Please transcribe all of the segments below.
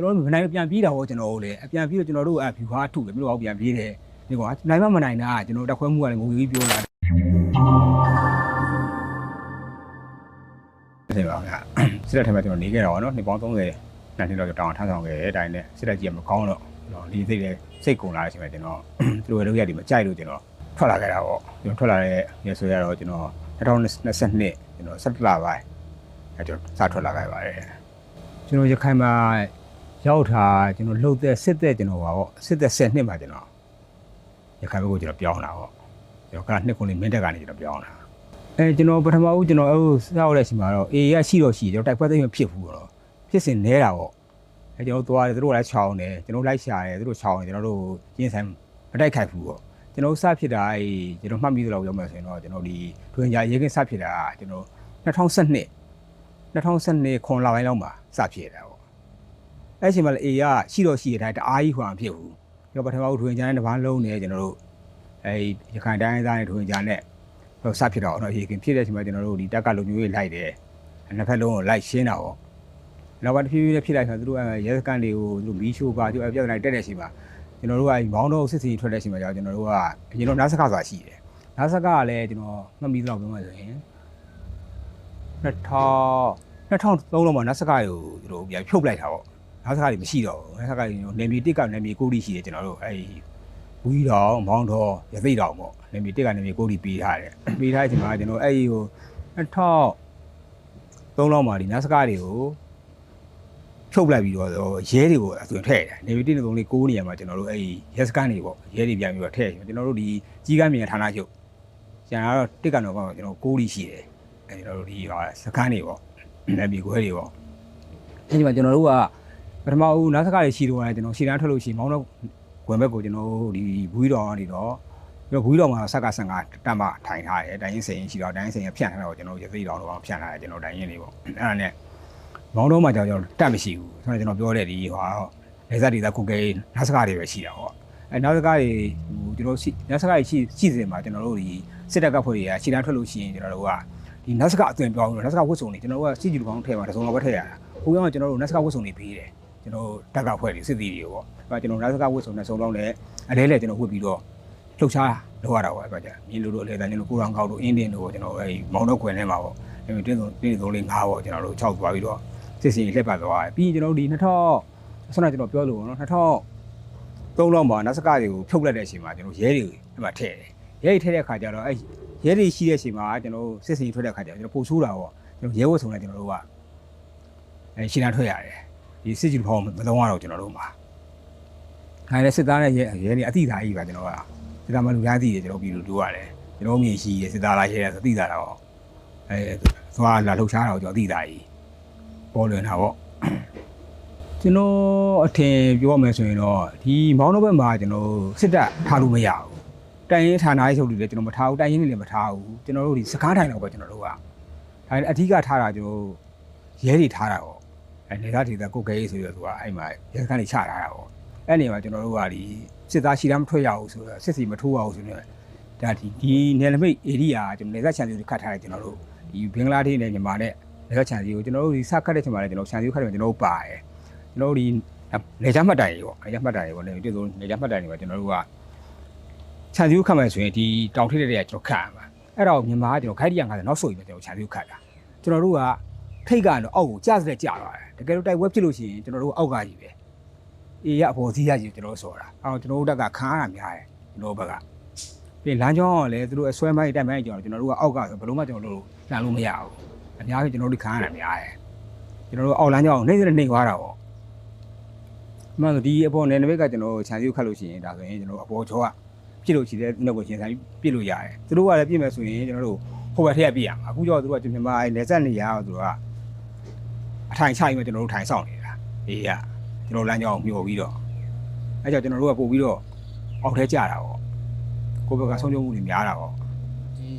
ကျွန်တော်တို့မနိုင်ပြန်ပြေးတာဟောကျွန်တော်တို့လည်းအပြန်ပြေးတော့ကျွန်တော်တို့အဖြူဟာထုတယ်ပြီးတော့ပြန်ပြေးတယ်ဒီကွာနိုင်မမနိုင်တာကျွန်တော်တက်ခွဲမှုကလည်းငိုကြီးပြောလာတယ်ပါဗျာစစ်တပ်ထဲမှာကျွန်တော်နေခဲ့တာပေါ့နော်နှစ်ပေါင်း30နှစ်နှစ်တော့တောင်းထားဆောင်ခဲ့တယ်အတိုင်းနဲ့စစ်တပ်ကြီးကမကောင်းတော့ကျွန်တော်ဒီစိတ်လည်းစိတ်ကုန်လာတဲ့အချိန်မှာကျွန်တော်သူတို့ရဲ့လုပ်ရည်မကြိုက်လို့ကျွန်တော်ထွက်လာခဲ့တာပေါ့ကျွန်တော်ထွက်လာတဲ့ရဆိုရတော့ကျွန်တော်2022ကျွန်တော်17လပိုင်းအဲကျွန်တော်စထွက်လာခဲ့ပါတယ်ကျွန်တော်ရခိုင်မှာ ရောက်တာကျွန်တော်လှုပ်တဲ့စစ်တဲ့ကျွန်တော်ပါပေါ့စစ်တဲ့10နှစ်မှာကျွန်တော်ရခိုင်ဘက်ကိုကျွန်တော်ပြောင်းလာပေါ့ကျွန်တော်ကနှစ်ခုလေးမင်းတက်ကနေကျွန်တော်ပြောင်းလာအဲကျွန်တော်ပထမဦးကျွန်တော်အဲစောက်တဲ့အချိန်မှာတော့အေးရရှိတော့ရှိကျွန်တော်တိုက်ပွဲသိမ်းမဖြစ်ဘူးတော့ဖြစ်စင်နေတာပေါ့အဲကျွန်တော်သွားတယ်သူတို့ကလည်းချောင်းတယ်ကျွန်တော်လိုက်ရှာတယ်သူတို့ချောင်းတယ်ကျွန်တော်တို့ရင်းဆိုင်မတိုက်ခိုက်ဘူးပေါ့ကျွန်တော်စဖြစ်တာအဲကျွန်တော်မှတ်မိသလောက်ပြောမှဆိုရင်တော့ကျွန်တော်ဒီတွင်ကြာရေကင်းစဖြစ်တာကျွန်တော်2012 2012ခွန်လာပိုင်းလောက်မှာစဖြစ်တာပေါ့ အဲ့အချိန်မှာလည်းအေရရှိတော့ရှိရတဲ့တအားကြီးဟွာမဖြစ်ဘူးကျွန်တော်ပထမဦးထွင်ကြာနဲ့တပန်းလုံးနေကျွန်တော်တို့အဲရခိုင်တိုင်းသားနဲ့ထွင်ကြာနဲ့ဟိုစဖြစ်တော့တော့ရေကင်းဖြစ်တဲ့အချိန်မှာကျွန်တော်တို့ဒီတက်ကလုံညွေးလိုက်တယ်နှစ်ဖက်လုံးကိုလိုက်ရှင်းတာပေါ့နောက်ပါတစ်ဖြည်းဖြည်းနဲ့ဖြစ်လိုက်ဆိုတော့သူတို့ရဲစကန်တွေကိုသူတို့မီးရှိုးပါသူအပြဿနာတက်တဲ့အချိန်မှာကျွန်တော်တို့ကမောင်းတော့စစ်စီထွက်တဲ့အချိန်မှာကျွန်တော်တို့ကအရင်တော့နားစကားဆိုတာရှိတယ်နားစကားကလည်းကျွန်တော်မှတ်မိသလောက်ပြောမှဆိုရင်2000 2003လောက်မှာနတ်စကားကိုသူတို့ပြန်ဖြုတ်လိုက်တာပေါ့ နတ်စကားတွေမရှိတော့ဘူးနတ်စကားတွေနေမီတစ်ကနေမီကိုတီရှိတယ်ကျွန်တော်တို့အဲဒီဘူးတော်မောင်းတော်ရသိတော်ပေါ့နေမီတစ်ကနေမီကိုတီပေးထားတယ်ပေးထားတဲ့အချိန်မှာကျွန်တော်အဲဒီကို2003လောက်မှာဒီနတ်စကားတွေကိုဖြုတ်လိုက်ပြီးတော့ရဲတွေကိုအသွင်ထည့်တယ်နေမီတစ်နဲ့သုံးလေးကိုးနေရမှာကျွန်တော်တို့အဲဒီရဲစကန်တွေပေါ့ရဲတွေပြန်ပြီးတော့ထည့်တယ်ကျွန်တော်တို့ဒီကြီးကမ်းမြေဌာနချုပ်ကျန်တော့တစ်ကတော့ကျွန်တော်ကိုးတီရှိတယ်အဲကျွန်တော်တို့ဒီဟာစကန်းတွေပေါ့လက်ပြီးခွဲတွေပေါ့အဲဒီမှာကျွန်တော်တို့က ပထမဦးနားစကားတွေရှိတော့တယ်ကျွန်တော်ရှီတန်းထွက်လို့ရှိရင်မောင်းတော့ဝင်ဘက်ကိုကျွန်တော်တို့ဒီဘူးတော်ကနေတော့ပြီးတော့ဘူးတော်မှာဆက်က15တက်မှထိုင်ထားတယ်တိုင်းရင်စိန်ရှိတော့တိုင်းရင်စိန်ကဖြန့်ထားတော့ကျွန်တော်ရသိတော်တော့ဖြန့်ထားတယ်ကျွန်တော်တိုင်းရင်လေးပေါ့အဲ့ဒါနဲ့မောင်းတော့မှကျွန်တော်တက်မရှိဘူးဆိုတော့ကျွန်တော်ပြောတဲ့ဒီဟာလေဇက်တွေသာကိုကဲနားစကားတွေပဲရှိတာပေါ့အဲနားစကားတွေဟိုကျွန်တော်ရှိနားစကားတွေရှိရှိစင်မှာကျွန်တော်တို့ဒီစစ်တပ်ကဖွဲ့တွေကရှီတန်းထွက်လို့ရှိရင်ကျွန်တော်တို့ကဒီနတ်စကအသွင်ပြောင်းလို့နတ်စကဝတ်စုံနေကျွန်တော်တို့ကစီဂျီလူကောင်းထဲမှာတစ်စုံတော့ပဲထည့်ရတာဟိုကောင်ကကျွန်တော်တို့နတ်စကဝတ်စုံနေပေးတယ် ကျွန်တော်တက်ကဖွဲ့တွေစစ်တီတွေပေါ့အဲကျွန်တော်နတ်စကဝတ်စုံနဲ့စုံတော့လည်းအလဲလဲကျွန်တော်ဝတ်ပြီးတော့လှုပ်ရှားလောက်ရတာပေါ့အဲကြာမြင်းလူတို့အလဲတန်းကျွန်တော်ကိုရောင်ကောက်တို့အင်းတင်တို့ကျွန်တော်အဲမောင်တော့ခွင်ထဲမှာပေါ့အဲတင်းစုံတင်းစုံလေးငါးပေါ့ကျွန်တော်တို့6သွားပြီးတော့စစ်စင်လှက်ပတ်သွားတယ်ပြီးရင်ကျွန်တော်တို့ဒီ2000ဆွမ်းကျွန်တော်ပြောလို့ပေါ့နော်2000သုံးလောက်မှာနတ်စကတွေကိုဖြုတ်လိုက်တဲ့အချိန်မှာကျွန်တော်ရဲတွေအဲ့မှာထည့်တယ်ရဲတွေထည့်တဲ့ခါကျတော့အဲရဲတွေရှိတဲ့အချိန်မှာကျွန်တော်စစ်စင်ထွက်တဲ့ခါကျတော့ကျွန်တော်ပို့ဆိုးတာပေါ့ကျွန်တော်ရဲဝတ်ဆောင်နဲ့ကျွန်တော်တို့ကအဲရှင်းတန်းထွက်ရတယ် ဒီစစ်ကြီးဖောင်းမသုံးရတော့ကျွန်တော်တို့မှာခိုင်းတဲ့စစ်သားနဲ့ရဲရဲနေအတိသားကြီးပါကျွန်တော်ကစစ်သားမလူများသိတယ်ကျွန်တော်ပြည်လူတို့ရတယ်ကျွန်တော်မြင်ရှိရစစ်သားလားရဲဆိုသိတာတော့အဲသွားလာလှုပ်ရှားတာကိုကျွန်တော်သိတာကြီးပေါ်လွင်တာပေါ့ကျွန်တော်အထင်ပြောမယ်ဆိုရင်တော့ဒီမောင်းတော့ဘက်မှာကျွန်တော်စစ်တပ်ထားလို့မရဘူးတိုင်ရင်ဌာနရေးချုပ်တွေလည်းကျွန်တော်မထားဘူးတိုင်ရင်တွေလည်းမထားဘူးကျွန်တော်တို့ဒီစကားထိုင်တော့ပဲကျွန်တော်တို့ကဒါအဓိကထားတာကျွန်တော်ရဲတွေထားတာပေါ့ အဲနေသားဒေသကိုကဲရေးဆိုရသူကအဲ့မှာရဲစခန်းတွေချထားတာပေါ့အဲ့နေမှာကျွန်တော်တို့ကဒီစစ်သားရှိတာမထွက်ရဘူးဆိုတော့စစ်စီမထိုးရဘူးဆိုတော့ဒါဒီဒီနယ်လမိတ်ဧရိယာကျွန်တော်နေသားချန်စီကိုခတ်ထားတယ်ကျွန်တော်တို့ဒီဘင်္ဂလားဒေ့ရှ်နဲ့မြန်မာနဲ့နေသားချန်စီကိုကျွန်တော်တို့ဒီစခတ်တဲ့ချိန်မှာလည်းကျွန်တော်ချန်စီကိုခတ်တယ်ကျွန်တော်တို့ပါတယ်ကျွန်တော်တို့ဒီနေချမှတ်တိုင်ရေပေါ့နေချမှတ်တိုင်ရေပေါ့နေဒီလိုနေချမှတ်တိုင်တွေပါကျွန်တော်တို့ကခြံစည်းကိုခတ်မယ်ဆိုရင်ဒီတောင်ထိပ်တဲ့တွေကကျွန်တော်ခတ်ရမှာအဲ့တော့မြန်မာကကျွန်တော်ခိုက်တရ50နောက်ဆိုရင်ကျွန်တော်ခြံစည်းကိုခတ်တာကျွန်တော်တို့က ထိတ်ကတော့အောက်ကိုကျစတဲ့ကျသွားတယ်တကယ်လို့တိုက်ပွဲဖြစ်လို့ရှိရင်ကျွန်တော်တို့အောက်ကကြီးပဲအေးရအပေါ်စီးရကြီးကျွန်တော်တို့ဆော်တာအဲ့တော့ကျွန်တော်တို့တက်ကခါရတာများတယ်ကျွန်တော်ဘက်ကပြီးလမ်းကြောင်းကလည်းသူတို့အဆွဲမိုင်းတိုက်မိုင်းကျွန်တော်ကျွန်တော်တို့ကအောက်ကဆိုဘယ်လို့မှကျွန်တော်တို့လမ်းလို့မရဘူးအများကြီးကျွန်တော်တို့ခါရတာများတယ်ကျွန်တော်တို့အောက်လမ်းကြောင်းနေနေနေသွားတာပေါ့မှန်ဆိုဒီအပေါ်နယ်နိမိတ်ကကျွန်တော်ခြံစည်းကိုခတ်လို့ရှိရင်ဒါဆိုရင်ကျွန်တော်အပေါ်ချောကပြစ်လို့ရှိတဲ့နောက်ကိုရှင်းဆိုင်ပြစ်လို့ရတယ်သူတို့ကလည်းပြစ်မယ်ဆိုရင်ကျွန်တော်တို့ဟိုဘက်ထည့်ရပြစ်ရမှာအခုကျတော့သူတို့ကမြန်မာအဲလက်ဆက်နေရအောင်သူတို့က အထိုင်ချရင်ကျွန်တော်တို့ထိုင်ဆောင်နေတာအေးရကျွန်တော်လမ်းကြောင်းမျှော်ပြီးတော့အဲကြောင့်ကျွန်တော်တို့ကပို့ပြီးတော့အောက်ထဲကျတာပေါ့ကိုယ့်ဘက်ကဆုံးရှုံးမှုတွေများတာပေါ့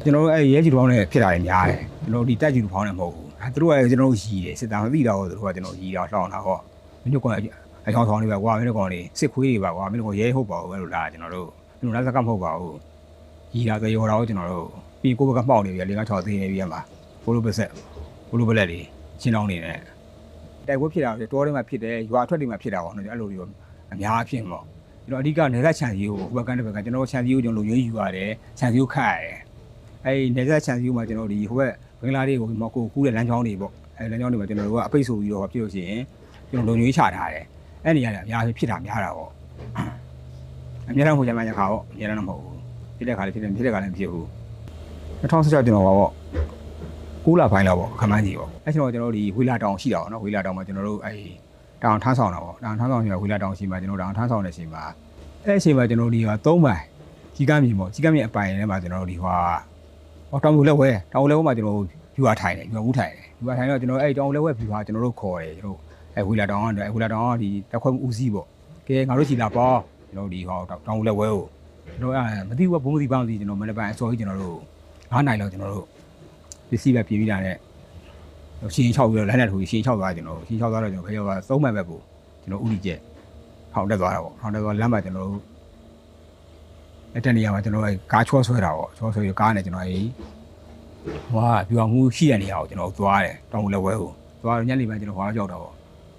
ကျွန်တော်တို့အဲရဲကြီးတောင်းနဲ့ဖြစ်တာတွေများတယ်ကျွန်တော်တို့ဒီတက်ကြီးလူဖောင်းနဲ့မဟုတ်ဘူးအဲသူတို့ကကျွန်တော်တို့ရီးတယ်စစ်သားမသိတော့ဘူးသူတို့ကကျွန်တော်ရီးတော့လှောင်းတာဟောမင်းတို့ကအချောင်းဆောင်နေပါကွာမင်းတို့ကောင်လေးစစ်ခွေးတွေပါကွာမင်းတို့ကရဲဟုတ်ပါဘူးပဲလို့လာကျွန်တော်တို့ကျွန်တော်လက်စကမဟုတ်ပါဘူးရီလာသရောတာကိုကျွန်တော်တို့ပြီးကိုဘက်ကမှောက်နေပြီ၄-၆သေးနေပြီအမှာဘိုးလိုပဆက်ဘိုးလိုပလက်တွေရှင်းအောင်နေတယ် တိုက်ပွဲဖြစ်တာတွေတောထဲမှာဖြစ်တယ်ရွာထွက်တွေမှာဖြစ်တာပေါ့နော်အဲ့လိုတွေရောအများအဖြစ်ပေါ့ကျွန်တော်အဓိကနေသက်ချန်စီကိုဟိုဘက်ကတစ်ဘက်ကကျွန်တော်ချန်စီကိုကျွန်တော်လုံရွေးယူရတယ်ချန်စီကိုခတ်ရတယ်အဲ့ဒီနေသက်ချန်စီကိုမှကျွန်တော်ဒီဟိုဘက်ဘင်္ဂလားဒေ့ရှ်ကိုမကိုကူးတဲ့လမ်းကြောင်းတွေပေါ့အဲ့လမ်းကြောင်းတွေမှာကျွန်တော်တို့ကအပိတ်ဆိုပြီးတော့ဖြစ်လို့ရှိရင်ကျွန်တော်လုံရွေးချထားတယ်အဲ့နေရာတွေအများကြီးဖြစ်တာများတာပေါ့အများအားဖြင့်ကျွန်မရခါပေါ့အများအားမဟုတ်ဘူးဖြစ်တဲ့ခါလေးဖြစ်တယ်ဖြစ်တဲ့ခါလေးမဖြစ်ဘူး2016ကျွန်တော်ပါပေါ့ ကူးလာပိုင်းတော့ပေါ့ခမန်းကြီးပေါ့အဲ့ကျွန်တော်ကျွန်တော်ဒီဝီလာတောင်ရှိတာပေါ့နော်ဝီလာတောင်မှာကျွန်တော်တို့အဲ့တောင်ထမ်းဆောင်တာပေါ့တောင်ထမ်းဆောင်ရှိတာဝီလာတောင်ရှိမှာကျွန်တော်တောင်ထမ်းဆောင်တဲ့အချိန်မှာအဲ့အချိန်မှာကျွန်တော်ဒီဟာ၃ပိုင်ကြီးကမ်းမြေပေါ့ကြီးကမ်းမြေအပိုင်ထဲမှာကျွန်တော်တို့ဒီဟာဟောတောင်လူလက်ဝဲတောင်လူလက်ဝဲမှာကျွန်တော်တို့ယူဟာထိုင်တယ်ယူဟာဦးထိုင်တယ်ယူဟာထိုင်တော့ကျွန်တော်အဲ့တောင်လက်ဝဲဖြူဟာကျွန်တော်တို့ခေါ်တယ်ကျွန်တော်အဲ့ဝီလာတောင်ကတော့အဲ့ဝီလာတောင်ကဒီတက်ခွဲမှုဦးစီးပေါ့ကဲငါတို့စီလာပေါ့ကျွန်တော်ဒီဟောတောင်လူလက်ဝဲကိုကျွန်တော်အဲ့မသိဘူးဘုံမသိပါမသိကျွန်တော်မနေ့ပိုင်းအစောကြီးကျွန်တော်တို့9နိုင်လောက်ကျွန်တော်တို့ ပစ္စည်းပဲပြင်ပြီးတာနဲ့ရှင်းချောက်ပြီးတော့လမ်းနဲ့ထိုးရှင်းချောက်သွားကျွန်တော်ရှင်းချောက်သွားတော့ကျွန်တော်ခေရောကသုံးမှန်ဘက်ကိုကျွန်တော်ဥလိကျက်ထောင်တက်သွားတာပေါ့ထောင်တက်သွားလမ်းမှာကျွန်တော်တို့အဲ့တနေရာမှာကျွန်တော်အဲကားချောဆွဲတာပေါ့ချောဆွဲပြီးကားနဲ့ကျွန်တော်အဲဟွာပြူအောင်မှုရှိတဲ့နေရာကိုကျွန်တော်သွားတယ်တောင်လက်ဝဲကိုသွားတော့ညနေပိုင်းကျွန်တော်ဟွာရောက်တော့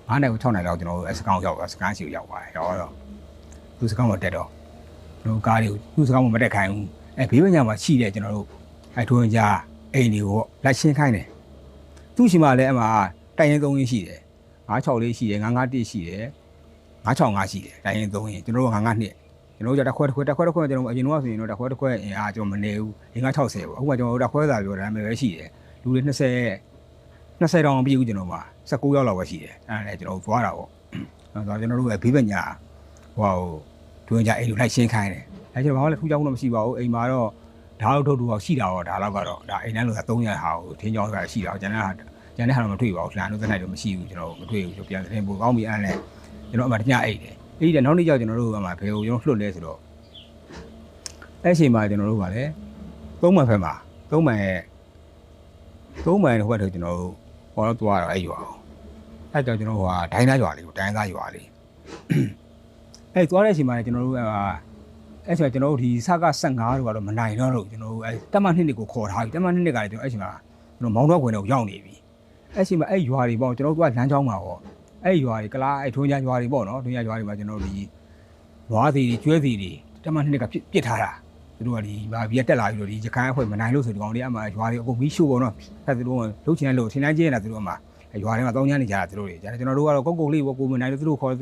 9နိုင်ကို6နိုင်လောက်ကျွန်တော်အဲစကောင်းရောက်သွားစကန်စီကိုရောက်သွားတယ်ရောက်တော့သူစကောင်းတော့တက်တော့ကျွန်တော်ကားတွေကိုသူစကောင်းမတက်ခိုင်းဘူးအဲဘေးပညာမှာရှိတဲ့ကျွန်တော်တို့အဲထိုးရင်ကြ အိမ်တွေကိုလက်ရှင်းခိုင်းတယ်သူ့ရှိမှလည်းအမှတိုင်ရင်3ရင်းရှိတယ်96လေးရှိတယ်991ရှိတယ်965ရှိတယ်တိုင်ရင်3ရင်းကျွန်တော်တို့992ကျွန်တော်တို့တက်ခွဲတစ်ခွဲတက်ခွဲတစ်ခွဲကျွန်တော်အရင်တော့ဆိုရင်တော့တက်ခွဲတစ်ခွဲအင်အားကျွန်တော်မနေဘူး560ပေါ့အခုမှကျွန်တော်တို့တက်ခွဲသာပြောတာမျိုးပဲရှိတယ်လူတွေ20 20တောင်ပြည့်ဦးကျွန်တော်မှာ19ရောက်လောက်ပဲရှိတယ်အဲ့ဒါလည်းကျွန်တော်တို့သွားတာပေါ့အဲ့တော့ကျွန်တော်တို့ကဘေးပညာဟိုဒွင်ကြအိမ်လိုလိုက်ရှင်းခိုင်းတယ်အဲ့ကျွန်တော်ဘာမှလည်းထူးခြားမှုတော့မရှိပါဘူးအိမ်မှာတော့ ဓာတ်ထုတ်ထုတ်တော့ရှိတာတော့ဒါတော့ကတော့ဒါအိမ်ထဲလို300ဟာကိုထင်းကြောင်းဆိုတာရှိတာကျန်တဲ့ဟာကျန်တဲ့ဟာတော့မတွေ့ပါဘူးလှန်လို့သက်နိုင်တော့မရှိဘူးကျွန်တော်မတွေ့ဘူးကျွန်တော်ပြန်သတင်းပို့ကောင်းပြီအဲ့နဲ့ကျွန်တော်အမှတညအိတ်တယ်အိတ်တယ်နောက်နေ့ကျကျွန်တော်တို့ကမှဘယ်ကိုကျွန်တော်လွတ်လဲဆိုတော့အဲ့အချိန်မှာကျွန်တော်တို့ကလည်းသုံးမှန်ဖက်မှာသုံးမှန်ရဲ့သုံးမှန်ဟိုဘက်တော့ကျွန်တော်တို့ဟောတော့သွားတော့အဲ့ရွာအောင်အဲ့ကြောင့်ကျွန်တော်ဟိုဟာဒိုင်းသားရွာလေးကိုဒိုင်းသားရွာလေးအဲ့သွားတဲ့အချိန်မှာကျွန်တော်တို့က အဲ့ဆိုကျွန်တော်တို့ဒီစက15တို့ကတော့မနိုင်တော့လို့ကျွန်တော်တို့အဲ့တက်မနှစ်နှစ်ကိုခေါ်ထားပြီတက်မနှစ်နှစ်ကလည်းကျွန်တော်အဲ့ချိန်မှာကျွန်တော်မောင်းတော့ခွင်တော့ရောက်နေပြီအဲ့ချိန်မှာအဲ့ရွာတွေပေါ့ကျွန်တော်တို့ကလမ်းကြောင်းမှာပေါ့အဲ့ရွာတွေကလားအဲ့ထွန်းကြရွာတွေပေါ့နော်ထွန်းကြရွာတွေမှာကျွန်တော်တို့ဒီရွာစီတွေကျွဲစီတွေတမန်နှစ်ကပြစ်ပစ်ထားတာသူတို့ကဒီဗာဘီကတက်လာပြီးတော့ဒီရခိုင်အဖွဲ့မနိုင်လို့ဆိုဒီကောင်တွေအမှရွာတွေအကုန်မီးရှို့ပေါ့နော်အဲ့သူတို့ကလှုပ်ချင်တယ်လို့ထင်တိုင်းကျင်းနေတာသူတို့အမှရွာတွေမှာတောင်းချမ်းနေကြတာသူတို့တွေကျွန်တော်တို့ကတော့ကုတ်ကုတ်လေးပေါ့ကိုမနိုင်လို့သူတို့ခေါ်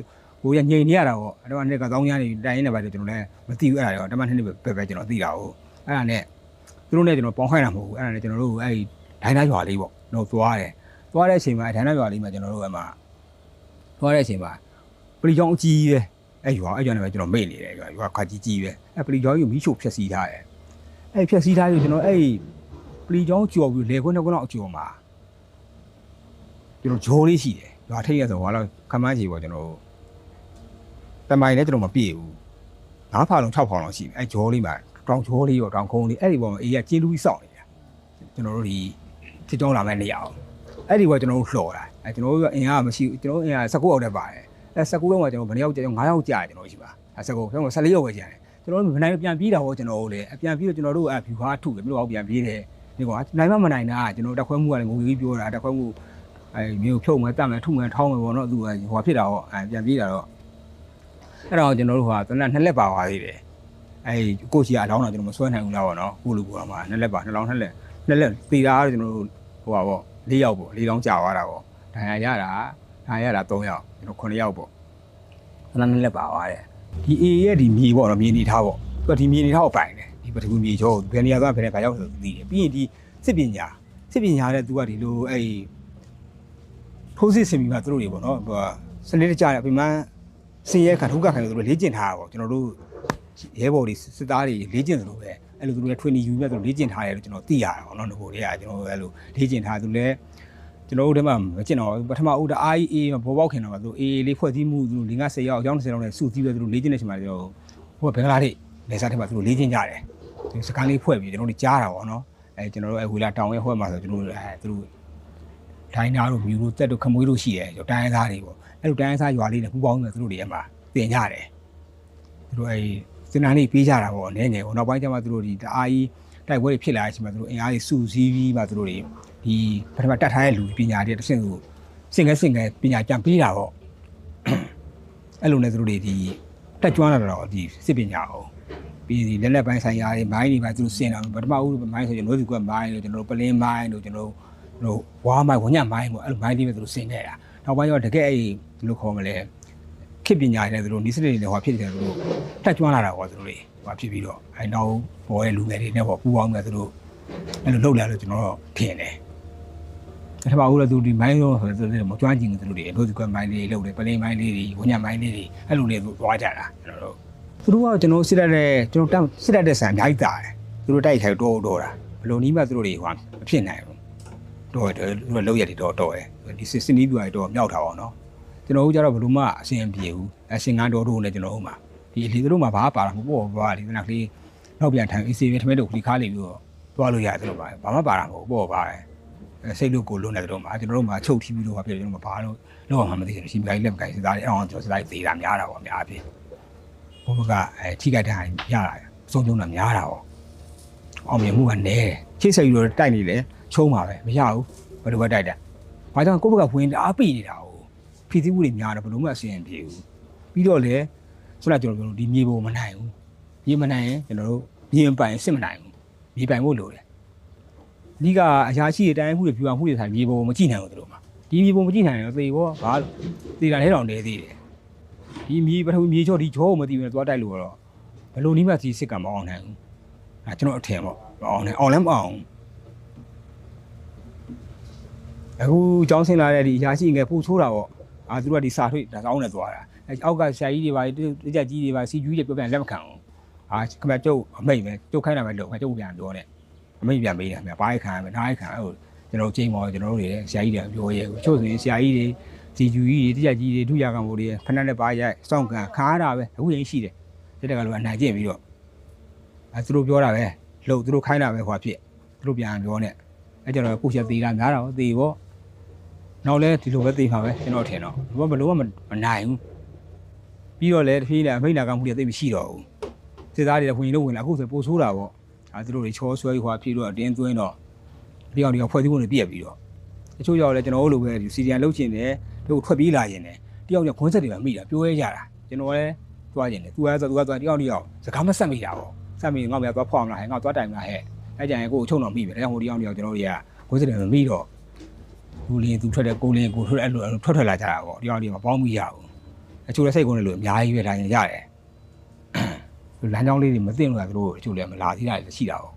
ကိုရငြိမ်နေရတာပေါ့အဲ့တော့နှစ်ကတောင်းချမ်းနေတိုင်နေပါတယ်ကျွန်တော်လည်းမသိဘူးအဲ့ဒါတော့တမန်နှစ်ပဲပဲကျွန်တော်သိတာဟုတ်အဲ့ဒါနဲ့သူတို့နဲ့ကျွန်တော်ပေါင်းခိုင်းတာမဟုတ်ဘူးအဲ့ဒါနဲ့ကျွန်တော်တို့အဲ့ဒိုင်းသားရွာလေးပေါ့တော့သွားတယ်သွားတဲ့အချိန်မှာဒဏ္ဍရွာလေးမှာကျွန်တော်တို့ကမှသွားတဲ့အချိန်မှာပလီချောင်းအကြီးပဲအဲ့ရွာအဲ့ကြောင့်လည်းကျွန်တော်မေ့နေတယ်ရွာရွာခါကြီးကြီးပဲအဲ့ပလီချောင်းကြီးကိုမီးရှို့ဖျက်ဆီးထားတယ်အဲ့ဖျက်ဆီးထားပြီးကျွန်တော်အဲ့ပလီချောင်းကြော်ပြီးလေခွန်းတစ်ခွန်းတော့အကျော်မှာကျွန်တော်ဂျိုးလေးရှိတယ်ရွာထိပ်ရဆိုဟောတော့ခမန်းကြီးပေါ့ကျွန်တော် တမိုင်လည်းကျွန်တော်မပြည့်ဘူးငါးဖာလုံး6ဖာလုံးရှိပြီအဲ့ဂျိုးလေးမှာတောင်ဂျိုးလေးရောတောင်ခုံးလေးအဲ့ဒီပေါ်မှာအေးကကျင်းလူကြီးစောင့်နေတာကျွန်တော်တို့ဒီတစ်တောင်းလာမဲ့နေရအောင်အဲ့ဒီကကျွန်တော်တို့လှော်တာအဲကျွန်တော်တို့ကအင်အားမရှိဘူးကျွန်တော်တို့အင်အား19ရောက်တဲ့ပါတယ်အဲ19ရောက်မှာကျွန်တော်ဘယ်နှယောက်ကြာ9ယောက်ကြာကျွန်တော်ရှိပါအဲ19ကျွန်တော်14ယောက်ပဲကြာတယ်ကျွန်တော်တို့မနိုင်ပြန်ပြေးတာဟောကျွန်တော်တို့လည်းအပြန်ပြေးတော့ကျွန်တော်တို့အဖြူဟာထုတယ်ပြီးတော့ပြန်ပြေးတယ်ဒီကောင်နိုင်မမနိုင်တာကျွန်တော်တက်ခွဲမှုကလည်းငုံကြီးပြောတာတက်ခွဲမှုအဲမျိုးဖြုတ်မယ်တတ်မယ်ထုမယ်ထောင်းမယ်ပေါ့နော်သူကဟိုဖြစ်တာဟောအဲပြန်ပြေးတာတော့ အဲ့တော့ကျွန်တော်တို့ဟာတနက်နှစ်လက်ပါသွားသေးတယ်အဲကိုချီကအလောင်းတော့ကျွန်တော်မဆွဲနိုင်ဘူးလားပေါ့နော်ကိုလူကမှနှစ်လက်ပါနှစ်လောင်းနှစ်လက်နှစ်လက်တေတာကတော့ကျွန်တော်တို့ဟိုပါပေါ့၄ယောက်ပေါ့၄လောင်းကြာသွားတာပေါ့ဒဏ်ရာရတာဒဏ်ရာရတာ၃ယောက်ကျွန်တော်9ယောက်ပေါ့ခဏနဲ့လက်ပါသွားတယ်ဒီ A ရဲ့ဒီမြေပေါ့နော်မြေနေထားပေါ့သူကဒီမြေနေထားကိုပိုင်တယ်ဒီပထဝီမြေကျောဘယ်နေရာသွားဘယ်နေရာရောက်ဆိုသိတယ်ပြီးရင်ဒီစစ်ပညာစစ်ပညာတဲ့သူကဒီလိုအဲ့ထိုးစစ်ဆင်ပြီးမှသူတို့တွေပေါ့နော်ဟိုစနစ်တကျအပြင်မှ စင်ရဲခါထုတ်ကခိုင်လို့သူတို့လေ့ကျင့်ထားတာပေါ့ကျွန်တော်တို့ရဲဘော်တွေစစ်သားတွေလေ့ကျင့်သလိုပဲအဲ့လိုသူတို့လည်း training ယူပြီးတော့လေ့ကျင့်ထားတယ်လို့ကျွန်တော်သိရတာပေါ့နော်ငိုတွေကကျွန်တော်အဲ့လိုလေ့ကျင့်ထားသူလည်းကျွန်တော်တို့ထဲမှာမကျင်တော့ပထမဦးတာ IEA မှာပေါ်ပေါက်ခင်တော့သူ AA လေးဖွဲ့စည်းမှုသူတို့5 10ရောက်အကြောင်း10လောက်နဲ့စုစည်းပြီးသူတို့လေ့ကျင့်နေချိန်မှာကျွန်တော်ဟိုဘင်္ဂလားဒေ့နေစားထဲမှာသူတို့လေ့ကျင့်ကြတယ်ဒီစကန်လေးဖွဲ့ပြီးကျွန်တော်တို့ကြားတာပေါ့နော်အဲကျွန်တော်တို့အဲဝီလာတောင်ရဲ့ဟွက်မှာဆိုကျွန်တော်တို့အဲသူတို့ ဒိုင်းနာတို့မြူတို့တက်တို့ခမွေးတို့ရှိတယ်ကျွန်တော်တိုင်းသားတွေပေါ့အဲ့လိုတိုင်းသားရွာလေးနဲ့ပူပေါင်းနေသူတို့တွေအမှတင်ကြတယ်သူတို့အဲစင်နာလေးပေးကြတာပေါ့အနေငယ်ပေါ့နောက်ပိုင်းကျမှသူတို့ဒီတအားကြီးတိုက်ပွဲတွေဖြစ်လာတဲ့အချိန်မှာသူတို့အင်အားကြီးစုစည်းပြီးမှသူတို့တွေဒီပထမတတ်ထားတဲ့လူပညာတွေတစ်ဆင့်ကိုစင်ကဲစင်ကဲပညာကြံပေးတာပေါ့အဲ့လိုနဲ့သူတို့တွေဒီတက်ကြွလာတော့ဒီစစ်ပညာအောင်ပြီးဒီလက်လက်ပိုင်းဆိုင်ရာတွေမိုင်းတွေပါသူတို့စင်တာပထမဦးမိုင်းဆိုကျွန်တော်တို့ကမိုင်းလို့ကျွန်တော်တို့ပလင်းမိုင်းလို့ကျွန်တော်တို့ ဝါမိုင်းဝညမိုင်းပေါ့အဲ့လိုမိုင်းတွေပဲသူတို့စင်နေတာနောက်ပိုင်းတော့တကယ်အဲ့ဒီဘယ်လိုခေါ်မလဲခေတ်ပညာတွေနဲ့သူတို့နီးစနစ်တွေနဲ့ဟောဖြစ်တယ်သူတို့တက်ကြွလာတာပေါ့သူတို့တွေဟောဖြစ်ပြီးတော့အဲနောက်ပေါ်ရဲ့လူငယ်တွေနဲ့ဟောပူပေါင်းနေသူတို့အဲ့လိုလုပ်လာလို့ကျွန်တော်တို့ထင်တယ်ပထမဦးတော့သူဒီမိုင်းရောဆိုတော့မကြွားကျင်သူတို့တွေတို့ဒီကွမိုင်းလေးလုပ်တယ်ပလင်းမိုင်းလေးတွေဝညမိုင်းလေးတွေအဲ့လိုလေးသူသွားကြတာကျွန်တော်တို့သူတို့ကကျွန်တော်စစ်တတ်တဲ့ကျွန်တော်တက်စစ်တတ်တဲ့ဆန်အများကြီးတာတယ်သူတို့တိုက်ခိုက်တော့တော့တာဘလို့နီးမှသူတို့တွေဟိုမဖြစ်နိုင်ဘူး တော့တယ်သူတို့လောက်ရတယ်တော့တော့တယ်ဒီစစ်စနီးပြူရတော့မြောက်တာပါတော့ကျွန်တော်တို့ကြတော့ဘလို့မှအဆင်ပြေဘူးအရှင်ငန်းတော်တို့နဲ့ကျွန်တော်တို့မှာဒီလေသူတို့မှာဘာပါတာမပေါ့ဘာလေခဏကလေးနောက်ပြန်ထိုင်အေးစေးပဲထမဲတို့ခလီခါလေးပြီးတော့သွားလို့ရတယ်လို့ပါဘာမှပါတာမဟုတ်ပေါ့ပါတယ်အဲစိတ်လို့ကိုလုံးနေတယ်တော့မှာကျွန်တော်တို့မှာချုပ်ထီးပြီးတော့ဖြစ်တယ်ကျွန်တော်ဘာလို့လောက်အောင်မသိဘူးရှင်ပြိုင်လက်မကိုင်စသားလေးအောင်ကျွန်တော်စသားလေးသေးတာများတာပေါ့အများအပြည့်ဘုဘကအဲထိခိုက်တာရတာအဆုံးဆုံးတာများတာပေါ့အောင်မြင်မှုကနဲတယ်ချိတ်ဆက်ပြီးတော့တိုက်နေတယ် ချုံးပါပဲမရဘူးဘယ်လိုပဲတိုက်တာဘာကြောင့်ကိုယ့်ဘက်ကဝင်အားပိနေတာ哦ဖြည့်စည်းမှုတွေများတယ်ဘယ်လိုမှအဆင်မပြေဘူးပြီးတော့လေခုနကကျွန်တော်တို့ဒီမြေပုံမနိုင်ဘူးမြေမနိုင်ရင်ကျွန်တော်တို့မြေပိုင်စစ်မနိုင်ဘူးမြေပိုင်ဖို့လိုတယ်အဓိကအရာရှိတဲ့တိုင်းမှုတွေပြူအောင်မှုတွေဆိုင်မြေပုံမကြည့်နိုင်ဘူးတို့မှာဒီမြေပုံမကြည့်နိုင်ရင်တော့သေဘောဘာသေတာလဲတောင်နေသေးတယ်ဒီမြေပထမမြေချော့ဒီချောကိုမသိဘူးနဲ့သွားတိုက်လို့တော့ဘယ်လိုနည်းမှစီစစ်ကမအောင်နိုင်ဘူးအဲကျွန်တော်အထင်ပေါ့မအောင်နိုင်အောင်လည်းမအောင် အခုကြောင်းဆင်းလာတဲ့ဒီအရာရှိငယ်ပို့ဆိုးတာပေါ့အာသူတို့ကဒီစာထွေးဒါကောင်းနေသွားတာအဲအောက်ကဆရာကြီးတွေပါတကြကြီးတွေပါစီကျူးတွေပြောပြန်လက်မခံအောင်အာခမကျုပ်အမိတ်ပဲကျုပ်ခိုင်းတာပဲလုပ်ခမကျုပ်ပြန်ပြောတယ်အမိတ်ပြန်ပေးတယ်ခင်ဗျာဘားရခံရမယ်နားရခံအဲ့ဟိုကျွန်တော်ချိန်ပေါ်ကျွန်တော်တို့တွေဆရာကြီးတွေပြောရဲချို့ဆိုရင်ဆရာကြီးတွေစီဂျူကြီးတွေတကြကြီးတွေဒုရကံမို့တွေဖက်နဲ့ပါရိုက်စောင့်ကန်ခါရတာပဲအခုရင်ရှိတယ်တက်တက်ကလို့အနိုင်ကျင့်ပြီးတော့အဲသူတို့ပြောတာပဲလှုပ်သူတို့ခိုင်းတာပဲဟွာဖြစ်သူတို့ပြန်ပြောနေအဲကျတော့ကိုချက်သေးတာများတာဟောသေးပေါ့ နောက်လဲဒီလိုပဲသေးမှာပဲကျွန်တော်ထင်တော့ဘာဘလို့မနိုင်ဘူးပြီးတော့လဲတဖြည်းနဲ့အမိတ်နာကမှုတွေသိမရှိတော့ဘူးစစ်သားတွေကခွင်ကြီးလို့ဝင်လာအခုဆိုပိုဆိုးတာပေါ့အဲသူတို့တွေချောဆွဲဟွာဖြစ်တော့အတင်းသွင်းတော့ဒီအောင်ဒီအောင်ဖွဲ့စည်းဖို့နေပြက်ပြီးတော့တချို့ရောက်လဲကျွန်တော်တို့လိုပဲဒီစီဒီယန်လုတ်ချင်တယ်တို့ထွက်ပြေးလာရင်တယ်တယောက်ကြောင့်ခွန်းဆက်တွေပဲမိတာပြောရဲကြတာကျွန်တော်လည်းသွားကျင်တယ်သူကဆိုသူကသွားတယောက်တယောက်စကားမဆက်မိတာပေါ့ဆက်မိငေါ့မြသွားဖောက်အောင်လားဟဲ့ငေါ့သွားတိုင်မလားဟဲ့အဲကြရင်ကိုယ်ချုံတော့မိပဲဒါကြောင့်ဟိုတယောက်တယောက်ကျွန်တော်တို့တွေကခွန်းဆက်တွေမမိတော့ လူလင်းသူထွက်တဲ့ကိုလင်းကိုထွက်အဲ့လိုထွက်ထွက်လာကြတာပေါ့တယောက်တယောက်မပေါင်းမိရဘူးအချို့လည်းစိတ်ကုန်းတယ်လို့အများကြီးပဲဒါရင်ရတယ်လမ်းကြောင်းလေးတွေမသိလို့ကသူတို့အချို့လည်းမလာသေးတာလည်းရှိတာပေါ့